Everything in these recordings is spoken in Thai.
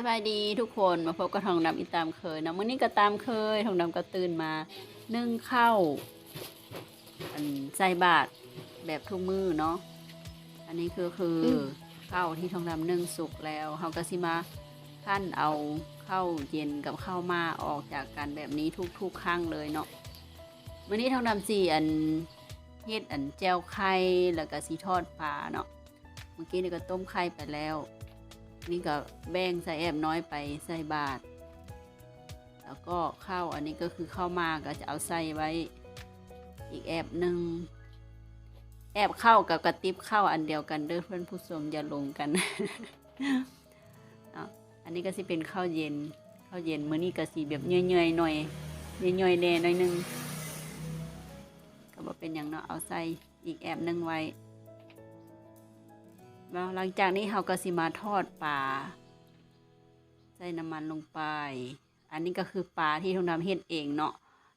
สบายดีทุกคนมาพบกับทองดำอีกตามเคยนะมื่อนี้ก็ตามเคยทองดำก็ตื่นมานึ่งข้าวอันใส่บาตรแบบทุกมือเนาะอันนี้คือคืออข้าวที่ทองดำนึ่งสุกแล้วเขาก็สิมาขั้นเอาข้าวเย็นกับข้าวมาออกจากกันแบบนี้ทุกๆครั้งเลยเนาะวันนี้ทองดำสีอันเฮ็ดอันแจวไข่แล้วก็สีทอดปลาเนาะเมื่อกี้นี่ก็ต้มไข่ไปแล้ว นี่ก็แบ่งใส่แอบน้อยไปใส่บาท แล้วก็ข้าวอันนี้ก็คือข้าวมาก็จะเอาใส่ไว้อีกแอบหนึ่งแอบเข้ากับกระติบข้าวอันเดียวกันเด้อเพื่อนผู้ชมอย่าลงกันอันนี้ก็สิเป็นข้าวเย็นข้าวเย็นมื้อนี้ก็สิแบบเนื่อยๆหน่อยเนื่อยๆแน่หน่อยหนึงก็บ่เป็นอย่างเนาะเอาใส่อีกแอบหนึงไว้ แล้วหลังจากนี้เราก็สิมาทอดปลาใส่น้ำมันลงไป อันนี้ก็คือปลาที่ทงดำเฮ็ดเองเนาะ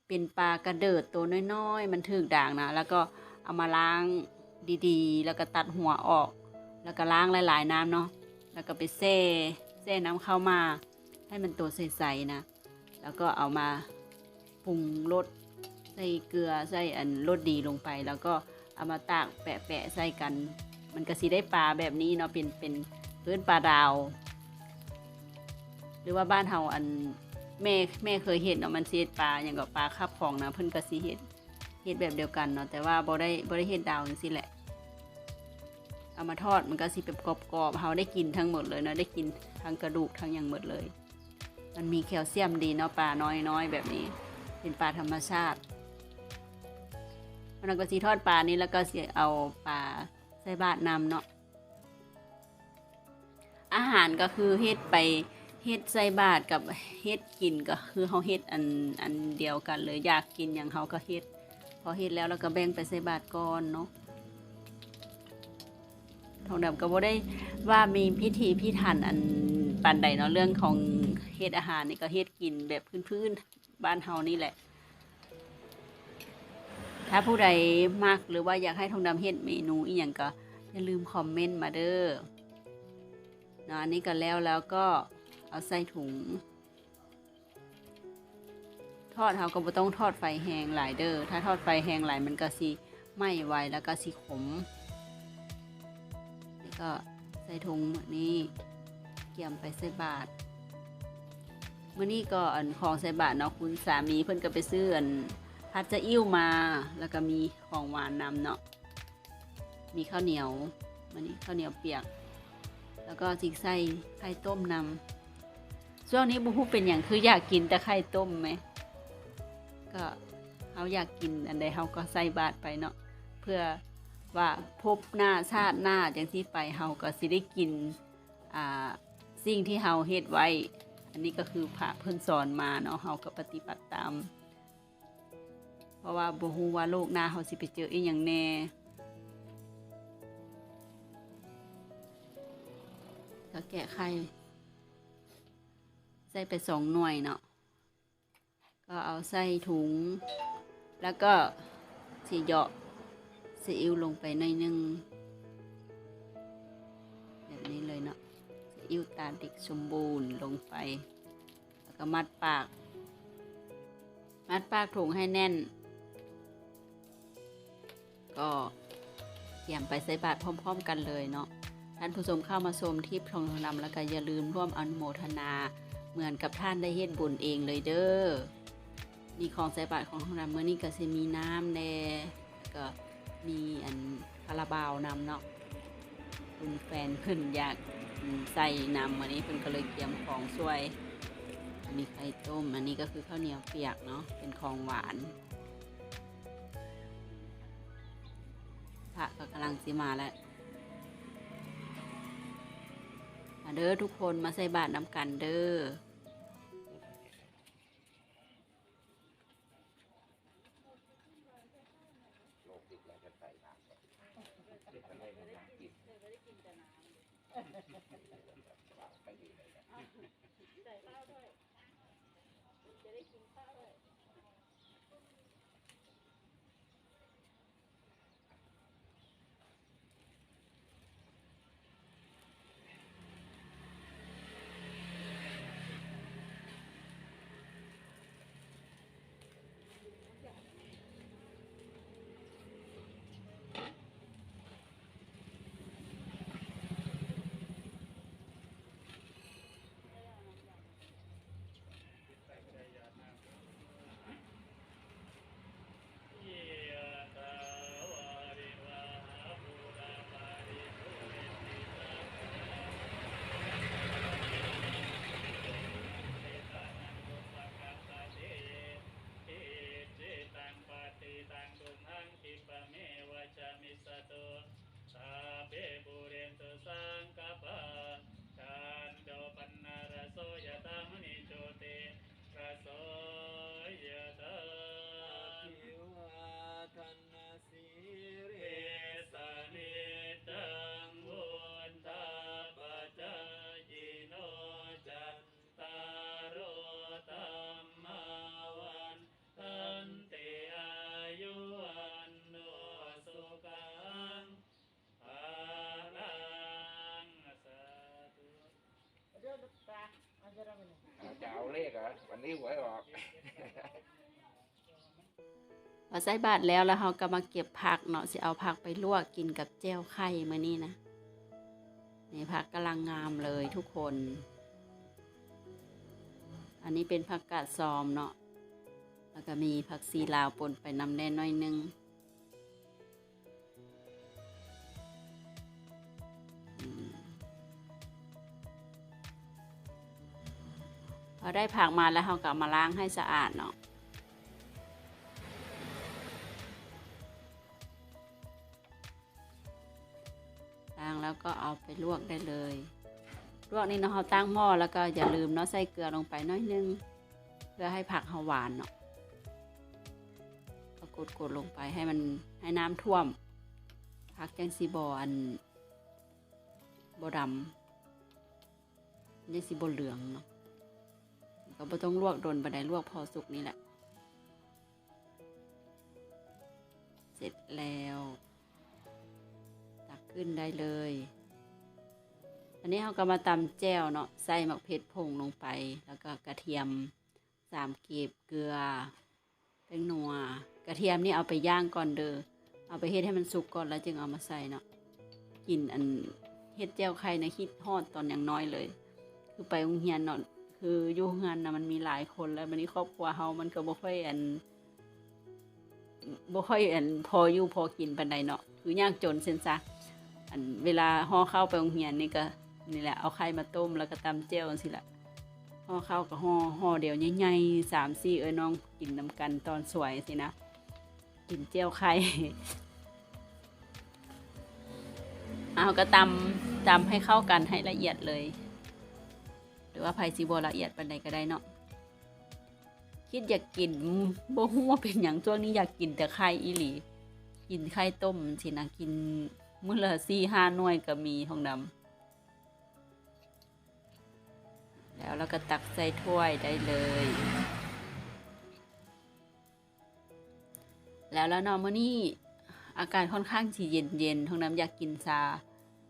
เป็นปลากระเดิดตัวน้อยๆ มันถึกด่างนะ แล้วก็เอามาล้างดีๆ แล้วก็ตัดหัวออก แล้วก็ล้างหลายๆน้ำเนาะแล้วก็ไปแช่แช่น้ำเข้ามา ให้มันตัวใสๆนะ แล้วก็เอามาปรุงรสใส่เกลือใส่อันรสดีลงไป แล้วก็เอามาตากแปะๆใส่กัน มันก็สิได้ปลาแบบนี้เนาะเป็นเป็นพื้นปลาดาว หรือว่าบ้านเฮาอันแม่แม่เคยเห็นเนาะมันสิเฮ็ดปลาอย่างกับปลาคาบของนะเพิ่นก็สิเฮ็ดเฮ็ดแบบเดียวกันเนาะแต่ว่าบ่ได้บ่ได้เฮ็ดดาวจังซี่แหละ เอามาทอดมันก็สิแบบกรอบๆเฮาได้กินทั้งหมดเลยเนาะได้กินทั้งกระดูกทั้งอย่างหมดเลย มันมีแคลเซียมดีเนาะปลาน้อยๆแบบนี้ เป็นปลาธรรมชาติมันก็สิทอดปลานี้แล้วก็สิเอาปลา ใส่บาทนำเนาะอาหารก็คือเฮ็ดไปเฮ็ดใส่บาทกับเฮ็ดกินก็คือเฮาเฮ็ดอันอันเดียวกันเลยอยากกินอย่างเฮาก็เฮ็ดพอเฮ็ดแล้วเราก็แบ่งไปใส่บาทก่อนเนาะทองดำก็บ่ได้ว่ามีพิธีพิถันอันปานใดเนาะเรื่องของเฮ็ดอาหารนี่ก็เฮ็ดกินแบบพื้นๆบ้านเฮานี่แหละ ถ้าผู้ใดมักหรือว่าอยากให้ทองดำเฮ็ดเมนูอีหยังก็อย่าลืมคอมเมนต์มาเด้อนะอันนี้ก็แล้วแล้วก็เอาใส่ถุง ทอดเราก็บ่ต้องทอดไฟแห้งหลายเด้อถ้าทอดไฟแห้งหลายมันก็สิไหม้ไวแล้วก็สิขมนี่ก็ใส่ถุงนี้เกี่ยมไปใส่บาทมื้อนี้ก็อันของใส่บาทเนาะคุณสามีเพิ่นก็ไปซื้ออัน พัดจะอิ่วมาแล้วก็มีของหวานนำเนาะมีข้าวเหนียวมันนี้ข้าวเหนียวเปียก แล้วก็จิกไส้ไข่ต้มนำช่วงนี้บุฮูเป็นอย่างคืออยากกินแต่ไข่ต้มไหมก็เขาอยากกินอันใดเขาก็ใส่บาตรไปเนาะเพื่อว่าพบหน้าชาติหน้าอย่างที่ไปเฮาก็สิได้กินอ่าสิ่งที่เฮาเฮ็ดไว้ อันนี้ก็คือพระเพิ่นสอนมาเนาะเฮาก็ปฏิบัติตาม เพราะว่าบ่ฮู้ว่าโลกหน้าเขาสิไปเจออีหยังแน่ก็แกะไข่ใส่ไปสองหน่วยเนาะก็เอาใส่ถุง แล้วก็สีเหยาะซีอิ๊วลงไปหน่อยนึงแบบนี้เลยเนาะซีอิ๊วตาเด็กสมบูรณ์ลงไป แล้วก็มัดปาก มัดปากถุงให้แน่น ก็เตรียมไปใส่บาตรพร้อม ๆ กันเลยเนาะท่านผู้ชมเข้ามาชมที่พรองนำแล้วก็อย่าลืมร่วมอนุโมทนา เหมือนกับท่านได้เฮ็ดบุญเองเลยเด้อนี่ของใส่บาตรของทางนำเมื่อนี้ก็จะมีน้ำแน่ก็มีอันคาราบาวนำเนาะคุณแฟนเพิ่นอยากใส่นำวันนี้เพิ่นก็เลยเตรียมของช่วยอันนี้ไข่ต้ม อันนี้ก็คือข้าวเหนียวเปียกเนาะเป็นของหวาน ระก็กำลังสิมาแล้วมาเด้อทุกคนมาใส่บาตรนำกันเด้อม จะเอาเลขเหรอวันนี้หวยออกพอใส่บาทแล้วแล้วเราก็มาเก็บผักเนาะสิเอาผักไปลวกกินกับเจลไข่มานี่นะนี่ผักกำลังงามเลยทุกคน อันนี้เป็นผักกาดซอมเนาะแล้วก็มีผักซีลาวปนไปน้ำแน่น้อยนึง พอได้ผักมาแล้วเราก็เอามาล้างให้สะอาดเนาะล้างแล้วก็เอาไปลวกได้เลยลวกนี่เนาะเราตั้งหม้อแล้วก็อย่าลืมเนาะใส่เกลือลงไปน้อยนึง เพื่อให้ผักเขาหวานเนาะก็กดๆลงไปให้มันให้น้ำท่วมผักจังสีบอันบดำจังสีบเหลืองเนาะ ก็บ่ต้องลวกโดนบันไดลวกพอสุกนี่แหละ เสร็จแล้ว ตักขึ้นได้เลย อันนี้เราก็มาตำแจ่วเนาะใส่หมักเพชรผงลงไป แล้วก็กระเทียมสามเก็บเกลือเป็นนัว กระเทียมนี่เอาไปย่างก่อนเด้อเอาไปเฮ็ดให้มันสุกก่อนแล้วจึงเอามาใส่เนาะกินอันเฮ็ดแจ่วไข่นะคิดฮอดตอนอย่างน้อยเลย คือไปโรงเรียนเนาะ คืออยู่งงานนะมันมีหลายคนแล้ววันนี้ครอบครัวเฮามันก็บ่ค่อยอันบ่ค่อยอันพออยู่พอกินปานใดเนาะคือยากจนเส้นซะอันเวลาห่อข้าวไปโรงเรียนนี่ก็นี่แหละเอาไข่มาต้มแล้วก็ตำเจียวจังซี่ล่ะห่อข้าวก็ห่อห่อเดียวใหญ่ๆสามสี่เอ้ยน้องกินนำกันตอนสวยสินะกินเจียวไข่เอาก็ตำตำให้เข้ากันให้ละเอียดเลย รือว่าไผ่ซีโบละเอียดปานใดก็ได้เนาะคิดอยากกินบ่ฮู้ว่าเป็นอย่างช่วงนี้อยากกินแต่ไข่อีหลี กินไข่ต้มสินะกินมื้อละสี่ห้าหน่วยก็มีห้องดำแล้วเราก็ตักใส่ถ้วยได้เลย แล้วแล้วนอนมื้อนี้อากาศค่อนข้างสิเย็นเย็นๆห้องน้ำอยากกินซา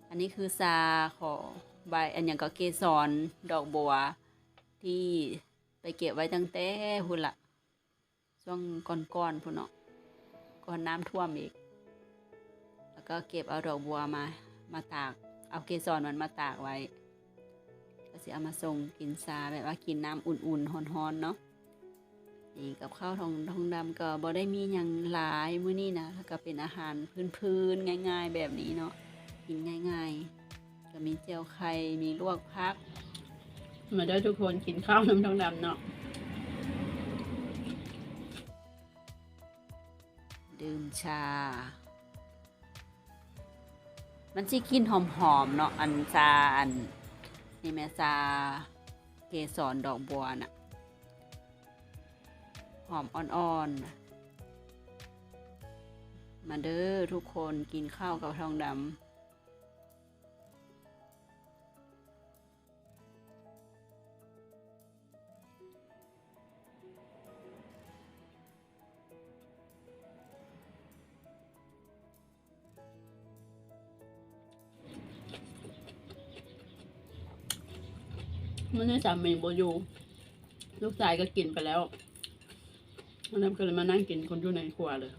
อันนี้คือซาของ ใบอันอย่างก็เกสรดอกบัว ที่ไปเก็บไว้ตั้งแต่พุ่นละช่วงก่อนๆพุ่นเนาะก่อนน้ำท่วมอีก แล้วก็เก็บเอาดอกบัวมามาตาก เอาเกสรมันมาตากไว้ก็สิเอามาส่งกินซาแบบว่ากินน้ำอุ่นๆฮ้อนๆเนาะนี่กับข้าวทองทองดำก็บ่ได้มีอย่างหลายมื้อนี้นะแล้วก็เป็นอาหารพื้นๆง่าย ๆ แบบนี้เนาะกินง่าย ๆ ก็มีเจียวไข่ มีลวกพัก มาได้ทุกคนกินข้าวน้ำทองดำเนาะ ดื่มชา มันสิกลินหอมๆเนาะ อันซาอันนี่แม่ซาเกสรดอกบัวน่ะ หอมอ่อนๆน่ะมาเด้อทุกคนกินข้าวกับทองดำ มันได้สามีโบอยู่ลูกชายก็กินไปแล้ววันนั้นก็เลยมานั่งกินคนอยู่ในครัวเลย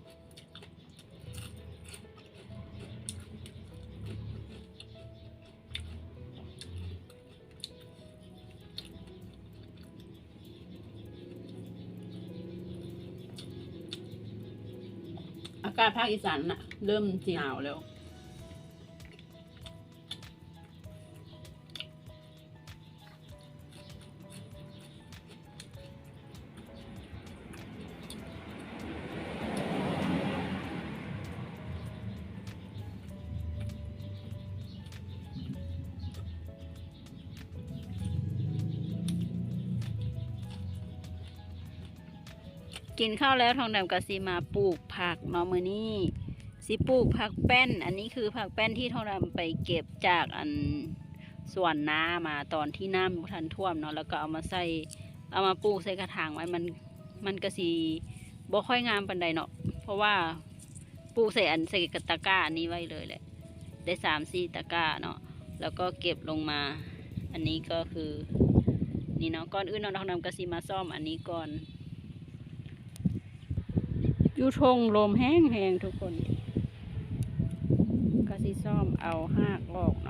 อากาศภาคอีสานน่ะ เริ่มหนาวแล้ว กินข้าวแล้วทองดำกับซีมาปลูกผักเนาะมือนี้สิปลูกผักแป้น อันนี้คือผักแป้นที่ทองดำไปเก็บจากอันส่วนน้ามาตอนที่น้ำทันท่วมเนาะแล้วก็เอามาใส่เอามาปลูกใส่กระถางไว้มันมันก็สีบ่ค่อยงามปันใดเนาะเพราะว่าปลูกใส่อันใส่กระตะก้าอันนี้ไว้เลยแหละ ได้สามสี่ตะกร้าเนาะแล้วก็เก็บลงมา อันนี้ก็คือ นี่เนาะก่อนอื่นเนาะทองดำก็สิมาซ่อมอันนี้ก่อน อยู่ทงลมแห้งแหงๆทุกคน ก็สิซ่อมเอาหากออกเนาะ